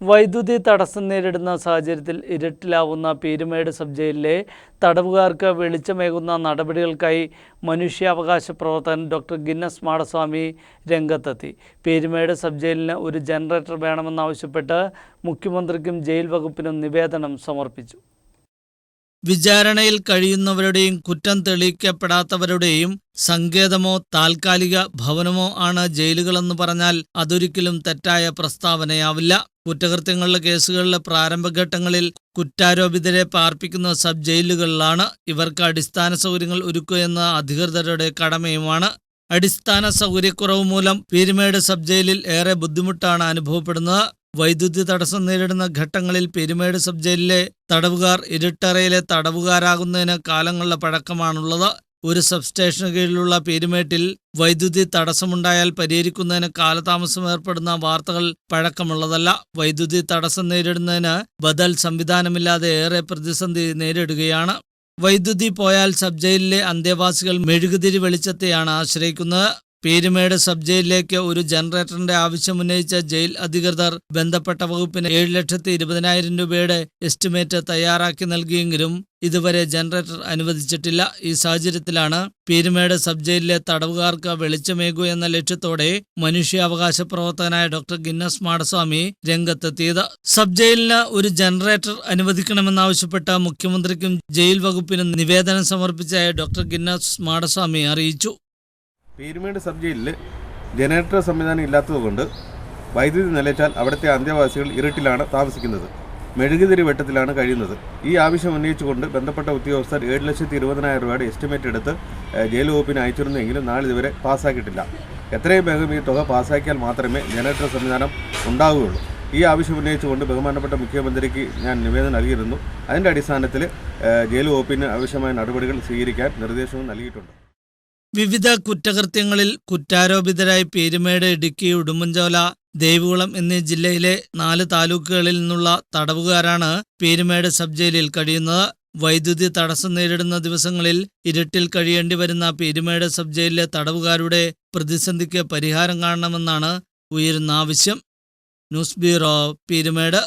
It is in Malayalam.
വൈദ്യുതി തടസ്സം നേരിടുന്ന സാഹചര്യത്തിൽ ഇരുട്ടിലാവുന്ന പീരുമേട് സബ് ജയിലിലെ തടവുകാർക്ക് വെളിച്ചമേകുന്ന നടപടികൾക്കായി മനുഷ്യാവകാശ പ്രവർത്തകൻ ഡോക്ടർ ഗിന്നസ് മാടസ്വാമി രംഗത്തെത്തി. പീരുമേട് സബ് ജയിലിന് ഒരു ജനറേറ്റർ വേണമെന്നാവശ്യപ്പെട്ട് മുഖ്യമന്ത്രിക്കും ജയിൽ വകുപ്പിനും നിവേദനം സമർപ്പിച്ചു. വിചാരണയിൽ കഴിയുന്നവരുടെയും കുറ്റം തെളിയിക്കപ്പെടാത്തവരുടെയും സങ്കേതമോ താൽക്കാലിക ഭവനമോ ആണ് ജയിലുകളെന്ന് പറഞ്ഞാൽ അതൊരിക്കലും തെറ്റായ പ്രസ്താവനയാവില്ല. കുറ്റകൃത്യങ്ങളുടെ കേസുകളിലെ പ്രാരംഭഘട്ടങ്ങളിൽ കുറ്റാരോപിതരെ പാർപ്പിക്കുന്ന സബ് ജയിലുകളിലാണ്. ഇവർക്ക് അടിസ്ഥാന സൗകര്യങ്ങൾ ഒരുക്കുക എന്ന അധികൃതരുടെ കടമയുമാണ്. അടിസ്ഥാന സൗകര്യക്കുറവ് മൂലം പീരുമേട് സബ് ജയിലിൽ ഏറെ ബുദ്ധിമുട്ടാണ് അനുഭവപ്പെടുന്നത്. വൈദ്യുതി തടസ്സം നേരിടുന്ന ഘട്ടങ്ങളിൽ പെരുമേട് സബ് ജയിലിലെ തടവുകാർ ഇരുട്ടറയിലെ തടവുകാരാകുന്നതിന് കാലങ്ങളുടെ പഴക്കമാണുള്ളത്. ഒരു സബ് സ്റ്റേഷന് കീഴിലുള്ള പെരുമേട്ടിൽ വൈദ്യുതി തടസ്സമുണ്ടായാൽ പരിഹരിക്കുന്നതിന് കാലതാമസം ഏർപ്പെടുന്ന വാർത്തകൾ പഴക്കമുള്ളതല്ല. വൈദ്യുതി തടസ്സം നേരിടുന്നതിന് ബദൽ സംവിധാനമില്ലാതെ ഏറെ പ്രതിസന്ധി നേരിടുകയാണ്. വൈദ്യുതി പോയാൽ സബ് ജയിലിലെ അന്തേവാസികൾ മെഴുകുതിരി വെളിച്ചത്തെയാണ് ആശ്രയിക്കുന്നത്. പീരുമേട് സബ് ജയിലിലേക്ക് ഒരു ജനറേറ്ററിന്റെ ആവശ്യം ഉന്നയിച്ച ജയിൽ അധികൃതർ ബന്ധപ്പെട്ട വകുപ്പിന് ഏഴ് ലക്ഷത്തി ഇരുപതിനായിരം രൂപയുടെ എസ്റ്റിമേറ്റ് തയ്യാറാക്കി നൽകിയെങ്കിലും ഇതുവരെ ജനറേറ്റർ അനുവദിച്ചിട്ടില്ല. ഈ സാഹചര്യത്തിലാണ് പീരുമേട് സബ് ജയിലിലെ തടവുകാർക്ക് വെളിച്ചമേകൂ എന്ന ലക്ഷ്യത്തോടെ മനുഷ്യാവകാശ പ്രവർത്തകനായ ഡോക്ടർ ഗിന്നസ് മാടസ്വാമി രംഗത്തെത്തിയത്. സബ് ജയിലിന് ഒരു ജനറേറ്റർ അനുവദിക്കണമെന്നാവശ്യപ്പെട്ട മുഖ്യമന്ത്രിക്കും ജയിൽ വകുപ്പിനും നിവേദനം സമർപ്പിച്ച ഡോക്ടർ ഗിന്നസ് മാടസ്വാമി അറിയിച്ചു. പീരുമേട് സബ് ജയിലിൽ ജനറേറ്റർ സംവിധാനം ഇല്ലാത്തതുകൊണ്ട് വൈദ്യുതി നിലച്ചാൽ അവിടുത്തെ അന്തേവാസികൾ ഇരുട്ടിലാണ് താമസിക്കുന്നത്. മെഴുകുതിരി വെട്ടത്തിലാണ് കഴിയുന്നത്. ഈ ആവശ്യം ഉന്നയിച്ചുകൊണ്ട് ബന്ധപ്പെട്ട ഉദ്യോഗസ്ഥർ ഏഴ് ലക്ഷത്തി ഇരുപതിനായിരം രൂപയുടെ എസ്റ്റിമേറ്റ് എടുത്ത് ജയിൽ വകുപ്പിന് അയച്ചിരുന്നെങ്കിലും നാളിതുവരെ പാസ്സാക്കിയിട്ടില്ല. എത്രയും വേഗം ഈ തുക പാസ്സാക്കിയാൽ മാത്രമേ ജനറേറ്റർ സംവിധാനം ഉണ്ടാവുകയുള്ളൂ. ഈ ആവശ്യം ഉന്നയിച്ചുകൊണ്ട് ബഹുമാനപ്പെട്ട മുഖ്യമന്ത്രിക്ക് ഞാൻ നിവേദനം നൽകിയിരുന്നു. അതിന്റെ അടിസ്ഥാനത്തിൽ ജയിൽ വകുപ്പിന് ആവശ്യമായ നടപടികൾ സ്വീകരിക്കാൻ നിർദ്ദേശവും നൽകിയിട്ടുണ്ട്. വിവിധ കുറ്റകൃത്യങ്ങളിൽ കുറ്റാരോപിതരായി പേരുമേട് ഇടുക്കി ഉടുമ്പൻചോല ദേവികുളം എന്നീ ജില്ലയിലെ നാല് താലൂക്കുകളിൽ നിന്നുള്ള തടവുകാരാണ് പേരുമേട് സബ് ജയിലിൽ കഴിയുന്നത്. വൈദ്യുതി തടസ്സം നേരിടുന്ന ദിവസങ്ങളിൽ ഇരുട്ടിൽ കഴിയേണ്ടി വരുന്ന പേരുമേട് സബ് ജയിലിലെ തടവുകാരുടെ പ്രതിസന്ധിക്ക് പരിഹാരം കാണണമെന്നാണ് ഉയരുന്ന ആവശ്യം. News bureau Peermade.